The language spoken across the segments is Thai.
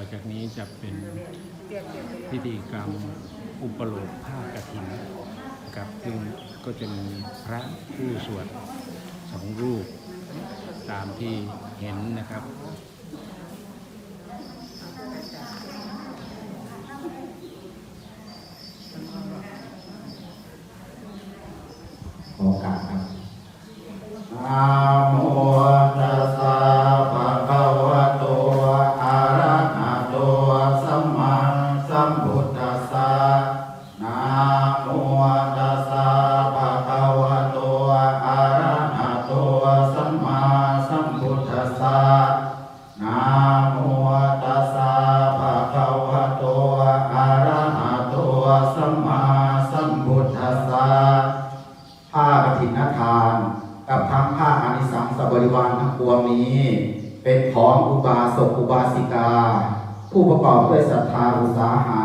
ต่อจากนี้จะเป็นพิธีกรรมอุปโลกผ้ากฐินนะครับซึ่งก็จะมีพระผู้สวดสองรูปตามที่เห็นนะครับขอโอกาสครับ เป็นของอุบาสกอุบาสิกา ผู้ประกอบด้วยศรัทธาอุตสาหะ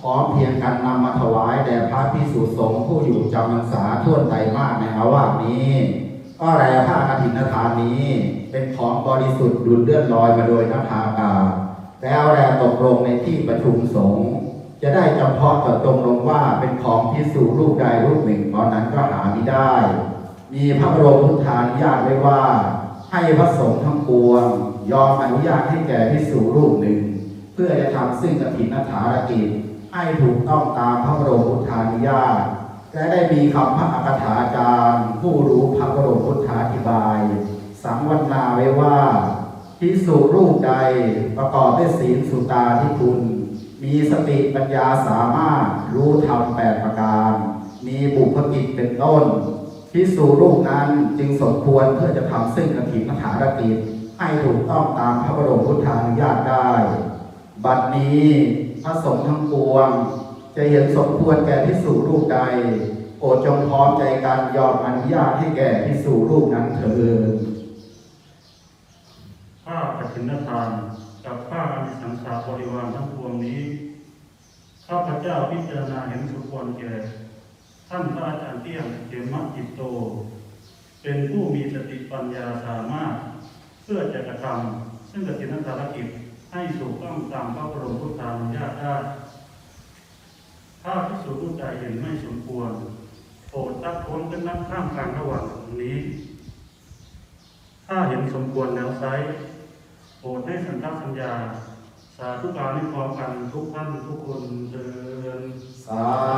พร้อมเพียงกันนำมาถวายแด่พระพิสุสงฆ์ผู้อยู่จำพรรษาทั่วไตรมาสในอาวาสนี้ ก็แลผ้ากฐินทานนี้ เป็นของบริสุทธิ์ดุลเลื่อนลอยมาโดยนัทากาแล้วแลตกลงในที่ประชุมสงฆ์จะได้จำเพาะต่อตรงลงว่าเป็นของพิสูรูปใดรูปหนึ่งตอนนั้นก็หาไม่ได้ มีพระบรมพุทธานุญาตไว้ว่า ให้พระสงฆ์ทั้งปวง ยอมอนุญาตให้แก่พิสูรูปหนึ่ง เพื่อจะทำซึ่งกฐินฐารกิจให้ถูกต้องตามพระบรมพุทธานุญาต และได้มีคำพระอักถาจารย์ ผู้รู้พระบรมพุทธาธิบาย สังวรนาไว้ว่าพิสูรูปใดประกอบด้วยศีลสุตาที่คุณ มีสติปัญญาสามารถรู้ธรรมแปดประการ มีบุพกิจเป็นต้นพิสูรูปนั้นจึงสมควรเพื่อจะทำซึ่งกฐิมหารกิจให้ถูกต้องตามพระบรมพุทธานุญาตได้ บัดนี้พระสงฆ์ทั้งปวง จะเห็นสมควรแก่พิสูรูปใดโปรดจงพร้อมใจกันยอมอนุญาตให้แก่พิสูรูปนั้นเถิดผ้ากฐินทานกับผ้าอนิสังสาบริวารทั้งปวงนี้ ข้าพเจ้าพิจารณาเห็นสุควรแก่ ท่านพระอาจารย์เตี้ยงเขมะจิตโต เป็นผู้มีสติปัญญาสามารถ เพื่อจะกระทำซึ่งกฐินภารกิจให้ถูกต้องตามพระบรมพุทธานุญาตได้ ถ้าพิสูจ น์ผู้ใดเห็นไม่สมควรโปรดตักท้วงกันนับข้ามกลางระหว่างนี้ ถ้าเห็นสมควรแล้วไซโปรดให้สันทัสัญญา สาธุการให้พร้อมกันทุกท่านทุกคนเดินสา